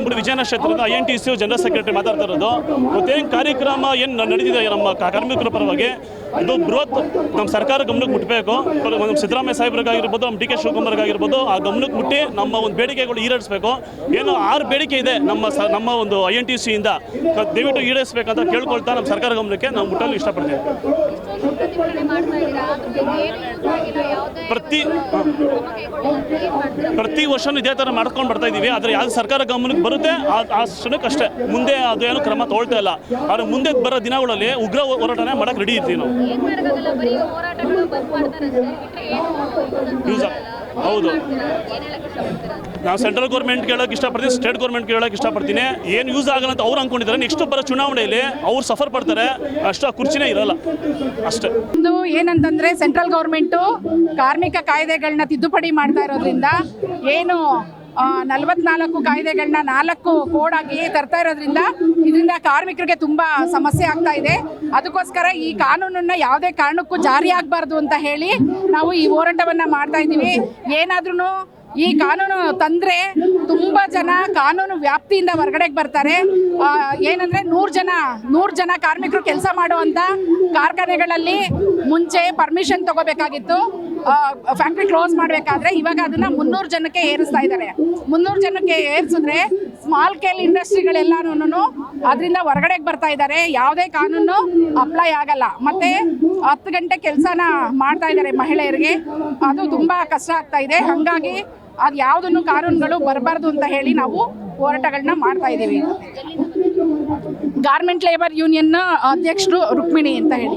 ನಮ್ಮ ವಿಜಯನ ಕ್ಷೇತ್ರದ I N T C general secretary ಮಾತಾಡ್ತಾ ಇರೋದು. ಮತ್ತೇನು ಕಾರ್ಯಕ್ರಮ, ಏನು ನಡೆದಿದೆ ನಮ್ಮ ಕಾರ್ಮಿಕರ ಪರವಾಗಿ? ಇದು ಬೃಹತ್ ನಮ್ಮ ಸರ್ಕಾರ ಗಮನಕ್ಕೆ ಮುಟ್ಟಬೇಕು ನಮ್ಮ ಸಿದ್ದರಾಮಯ್ಯ ಸಾಹೇಬ್ರಿಗಾಗಿರ್ಬೋದು ನಮ್ಮ ಡಿ ಕೆ ಶಿವಕುಮಾರ್ಗಾಗಿರ್ಬೋದು ಆ ಗಮನಕ್ಕೆ ಮುಟ್ಟಿ ನಮ್ಮ ಒಂದು ಬೇಡಿಕೆಗಳು ಈಡೇರಿಸಬೇಕು. ಏನು ಆರು ಬೇಡಿಕೆ ಇದೆ ನಮ್ಮ ಸ ನಮ್ಮ ಒಂದು ಐ ಎನ್ ಟಿ ಸಿಯಿಂದ ದಯವಿಟ್ಟು ಈಡೇರಿಸಬೇಕಂತ ಕೇಳ್ಕೊಳ್ತಾ ನಮ್ಮ ಸರ್ಕಾರ ಗಮನಕ್ಕೆ ನಾವು ಮುಟ್ಟಲು ಇಷ್ಟಪಡ್ತೀವಿ. ಪ್ರತಿ ಪ್ರತಿ ವರ್ಷನೂ ಇದೇ ಥರ ಮಾಡ್ಕೊಂಡು ಬರ್ತಾ ಇದ್ದೀವಿ. ಆದರೆ ಯಾವ್ದು ಸರ್ಕಾರ ಗಮನಕ್ಕೆ ಬರುತ್ತೆ ಆ ಕ್ಷಣಕ್ಕೆ ಅಷ್ಟೇ. ಮುಂದೆ ಅದೇನು ಕ್ರಮ ತೊಗೊಳ್ತಾ ಇಲ್ಲ. ಆದರೆ ಮುಂದೆ ಬರೋ ದಿನಗಳಲ್ಲಿ ಉಗ್ರ ಹೋರಾಟನೆ ಮಾಡಕ್ಕೆ ರೆಡಿ ಇರ್ತೀವಿ ನಾವು. ಹೌದು. ನಾವು ಸೆಂಟ್ರಲ್ ಗೌರ್ಮೆಂಟ್ ಕೇಳೋಕೆ ಇಷ್ಟಪಡ್ತೀನಿ ಸ್ಟೇಟ್ ಗೌರ್ಮೆಂಟ್ ಕೇಳೋಕೆ ಇಷ್ಟಪಡ್ತೀನಿ. ಏನು ಯೂಸ್ ಆಗಲ್ಲ ಅಂತ ಅವ್ರು ಅನ್ಕೊಂಡಿದ್ದಾರೆ. ನೆಕ್ಸ್ಟ್ ಬರೋ ಚುನಾವಣೆಯಲ್ಲಿ ಅವ್ರು ಸಫರ್ ಪಡ್ತಾರೆ. ಅಷ್ಟು ಕುರ್ಚಿನೇ ಇರಲ್ಲ. ಅಷ್ಟೇ. ಒಂದು ಏನಂತಂದ್ರೆ ಸೆಂಟ್ರಲ್ ಗೌರ್ಮೆಂಟು ಕಾರ್ಮಿಕ ಕಾಯ್ದೆಗಳನ್ನ ತಿದ್ದುಪಡಿ ಮಾಡ್ತಾ ಇರೋದ್ರಿಂದ ಏನು ನಲವತ್ನಾಲ್ಕು ಕಾಯ್ದೆಗಳನ್ನ ನಾಲ್ಕು ಕೋಡ್ ಆಗಿ ತರ್ತಾ ಇರೋದ್ರಿಂದ ಇದರಿಂದ ಕಾರ್ಮಿಕರಿಗೆ ತುಂಬಾ ಸಮಸ್ಯೆ ಆಗ್ತಾ ಇದೆ. ಅದಕ್ಕೋಸ್ಕರ ಈ ಕಾನೂನನ್ನ ಯಾವುದೇ ಕಾರಣಕ್ಕೂ ಜಾರಿ ಆಗಬಾರ್ದು ಅಂತ ಹೇಳಿ ನಾವು ಈ ಹೋರಾಟವನ್ನ ಮಾಡ್ತಾ ಇದ್ದೀವಿ. ಏನಾದ್ರೂ ಈ ಕಾನೂನು ತಂದ್ರೆ ತುಂಬಾ ಜನ ಕಾನೂನು ವ್ಯಾಪ್ತಿಯಿಂದ ಹೊರಗಡೆಗೆ ಬರ್ತಾರೆ. ಏನಂದ್ರೆ ನೂರು ಜನ ನೂರು ಜನ ಕಾರ್ಮಿಕರು ಕೆಲಸ ಮಾಡುವಂತ ಕಾರ್ಖಾನೆಗಳಲ್ಲಿ ಮುಂಚೆ ಪರ್ಮಿಷನ್ ತಗೋಬೇಕಾಗಿತ್ತು. ಫ್ಯಾಕ್ಟ್ರಿ ಕ್ಲೋಸ್ ಮಾಡಬೇಕಾದ್ರೆ ಇವಾಗ ಅದನ್ನ ಮುನ್ನೂರು ಜನಕ್ಕೆ ಏರಿಸ್ತಾ ಇದ್ದಾರೆ. ಮುನ್ನೂರು ಜನಕ್ಕೆ ಏರಿಸಿದ್ರೆ ಸ್ಮಾಲ್ ಸ್ಕೇಲ್ ಇಂಡಸ್ಟ್ರಿಗಳೆಲ್ಲಾನು ಅದರಿಂದ ಹೊರಗಡೆಗೆ ಬರ್ತಾ ಇದ್ದಾರೆ. ಯಾವುದೇ ಕಾನೂನು ಅಪ್ಲೈ ಆಗಲ್ಲ. ಮತ್ತೆ ಹತ್ತು ಗಂಟೆ ಕೆಲಸನ ಮಾಡ್ತಾ ಇದ್ದಾರೆ ಮಹಿಳೆಯರಿಗೆ. ಅದು ತುಂಬಾ ಕಷ್ಟ ಆಗ್ತಾ ಇದೆ. ಹಾಗಾಗಿ ಅದು ಯಾವುದನ್ನು ಕಾನೂನುಗಳು ಬರಬಾರ್ದು ಅಂತ ಹೇಳಿ ನಾವು ಹೋರಾಟಗಳನ್ನ ಮಾಡ್ತಾ ಇದ್ದೀವಿ. ಗಾರ್ಮೆಂಟ್ ಲೇಬರ್ ಯೂನಿಯನ್ನ ಅಧ್ಯಕ್ಷರು ರುಕ್ಮಿಣಿ ಅಂತ ಹೇಳಿ.